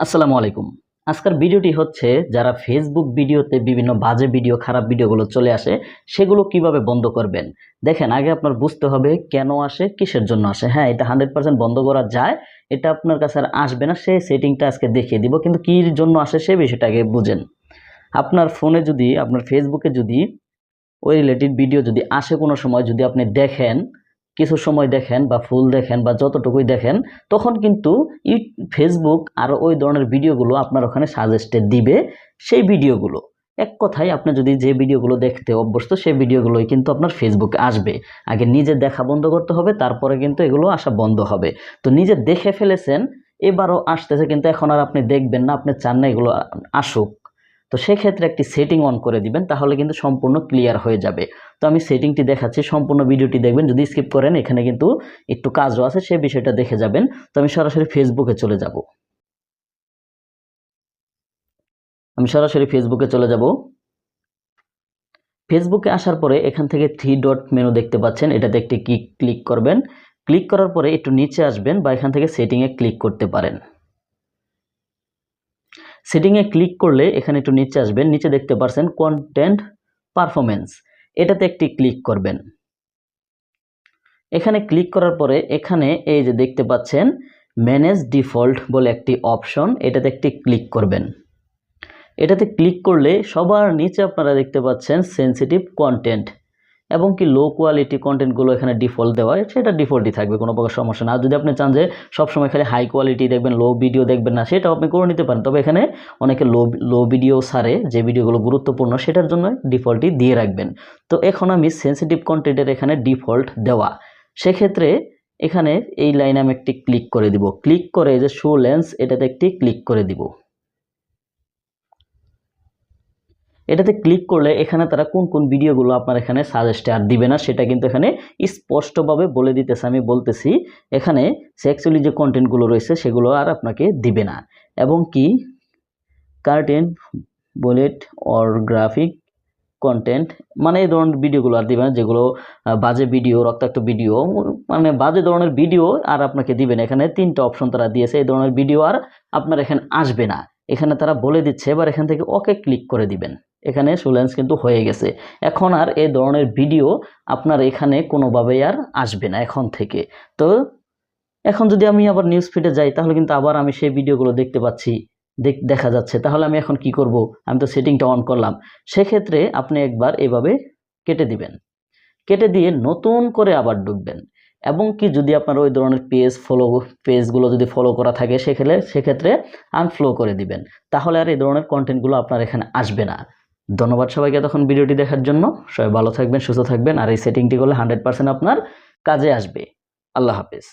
আসসালামু আলাইকুম। আজকের ভিডিওটি হচ্ছে যারা ফেসবুক ভিডিওতে বিভিন্ন বাজে ভিডিও, খারাপ ভিডিওগুলো চলে আসে, সেগুলো কীভাবে বন্ধ করবেন? দেখেন, আগে আপনার বুঝতে হবে কেন আসে, কিসের জন্য আসে। হ্যাঁ এটা হান্ড্রেড পার্সেন্ট বন্ধ করা যায়, এটা আপনার কাছে আর আসবে না, সেই সেটিংটা আজকে দেখিয়ে দিব, কিন্তু কীর জন্য আসে সে বিষয়টা আগে বুঝেন। আপনার ফোনে যদি, আপনার ফেসবুকে যদি ওই রিলেটেড ভিডিও যদি আসে কোনো সময়, যদি আপনি দেখেন কিছু সময় দেখেন বা ফুল দেখেন বা যতটুকুই দেখেন, তখন কিন্তু ফেসবুক আর ওই ধরনের ভিডিওগুলো আপনার ওখানে সাজেস্টে দিবে সেই ভিডিওগুলো। এক কথায় আপনি যদি যে ভিডিওগুলো দেখতে অভ্যস্ত, সেই ভিডিওগুলোই কিন্তু আপনার ফেসবুকে আসবে। আগে নিজে দেখা বন্ধ করতে হবে, তারপরে কিন্তু এগুলো আসা বন্ধ হবে। তো নিজে দেখে ফেলেছেন, এবারও আসতেছে কিন্তু এখন আর আপনি দেখবেন না, আপনি চান না এগুলো আসুক। তো সেক্ষেত্রে একটি সেটিং অন করে দিবেন, তাহলে কিন্তু সম্পূর্ণ ক্লিয়ার হয়ে যাবে। তো আমি সেটিংটি দেখাচ্ছি, সম্পূর্ণ ভিডিওটি দেখবেন, যদি স্কিপ করেন, এখানে কিন্তু একটু কাজও আছে সেই বিষয়টা দেখে যাবেন। তো আমি সরাসরি ফেসবুকে চলে যাব। আমি সরাসরি ফেসবুকে চলে যাব। ফেসবুকে আসার পরে এখান থেকে থ্রি ডট মেনু দেখতে পাচ্ছেন, এটাতে একটি ক্লিক করবেন। ক্লিক করার পরে একটু নিচে আসবেন বা এখান থেকে সেটিংয়ে ক্লিক করতে পারেন। সেটিংয়ে ক্লিক করলে এখানে একটু নিচে আসবেন। নিচে দেখতে পারছেন কন্টেন্ট পারফরমেন্স এটাতে একটি ক্লিক করবেন। এখানে ক্লিক করার পরে এখানে এই যে দেখতে পাচ্ছেন ম্যানেজ ডিফল্ট বলে একটি অপশন এটাতে একটি ক্লিক করবেন। এটাতে ক্লিক করলে সবার নিচে আপনারা দেখতে পাচ্ছেন সেন্সিটিভ কন্টেন্ট এবং কি লো কোয়ালিটি কন্টেন্টগুলো এখানে ডিফল্ট দেওয়া সেটা ডিফল্টই থাকবে, কোনো প্রকার সমস্যা না যদি আপনি চান যে সবসময় খালি হাই কোয়ালিটি দেখবেন লো ভিডিও দেখবেন না, সেটাও আপনি করে নিতে পারেন। তবে এখানে অনেকে লো লো ভিডিও সারে যে ভিডিওগুলো গুরুত্বপূর্ণ, সেটার জন্য ডিফল্টই দিয়ে রাখবেন। তো এখন আমি সেন্সিটিভ কন্টেন্টের এখানে ডিফল্ট দেওয়া। সেক্ষেত্রে এখানে এই লাইনে আমি একটি ক্লিক করে দিব। ক্লিক করে যে শো লেন্স এটাতে একটি ক্লিক করে দিব। এটাতে ক্লিক করলে এখানে তারা কোন কোন ভিডিওগুলো আপনার এখানে সাজেস্টে আর দিবে না, সেটা কিন্তু এখানে স্পষ্টভাবে বলে দিতেছে। আমি বলতেছি, এখানে সেক্সুয়ালি যে কন্টেন্টগুলো রয়েছে, সেগুলো আর আপনাকে দিবে না। এবং কি? Curtain bullet or graphic content মানে এই ধরনের ভিডিওগুলো আর দিবে না, যেগুলো বাজে ভিডিও রক্তাক্ত ভিডিও মানে বাজে ধরনের ভিডিও আর আপনাকে দিবে না। এখানে তিনটা অপশন তারা দিয়েছে, এই ধরনের ভিডিও আর আপনার এখানে আসবে না। এখানে তারা বলে দিচ্ছে, এবার এখান থেকে ওকে ক্লিক করে দিবেন। এখানে সুলেন্স কিন্তু হয়ে গেছে। এখন আর এই ধরনের ভিডিও আপনার এখানে কোনোভাবেই আর আসবে না এখন থেকে। তো এখন যদি আমি আবার নিউজ ফিডে যাই, তাহলে কিন্তু আবার আমি সেই ভিডিওগুলো দেখতে পাচ্ছি, দেখ যাচ্ছে। তাহলে আমি এখন কি করব? আমি তো সেটিংটা অন করলাম। সেক্ষেত্রে আপনি একবার এভাবে কেটে দিবেন। কেটে দিয়ে নতুন করে আবার ঢুকবেন। এবং কি যদি আপনার ওই ধরনের পেজ ফলো পেজগুলো যদি ফলো করা থাকে সেক্ষেত্রে সেক্ষেত্রে আনফলো করে দিবেন। তাহলে আর এই ধরনের কন্টেন্টগুলো আপনার এখানে আসবে না। ধন্যবাদ সবাইকে তখন ভিডিওটি দেখার জন্য। সবাই ভালো থাকবেন, সুস্থ থাকবেন, আর এই সেটিংটি করলে হান্ড্রেড পার্সেন্ট আপনার কাজে আসবে। আল্লাহ হাফেজ।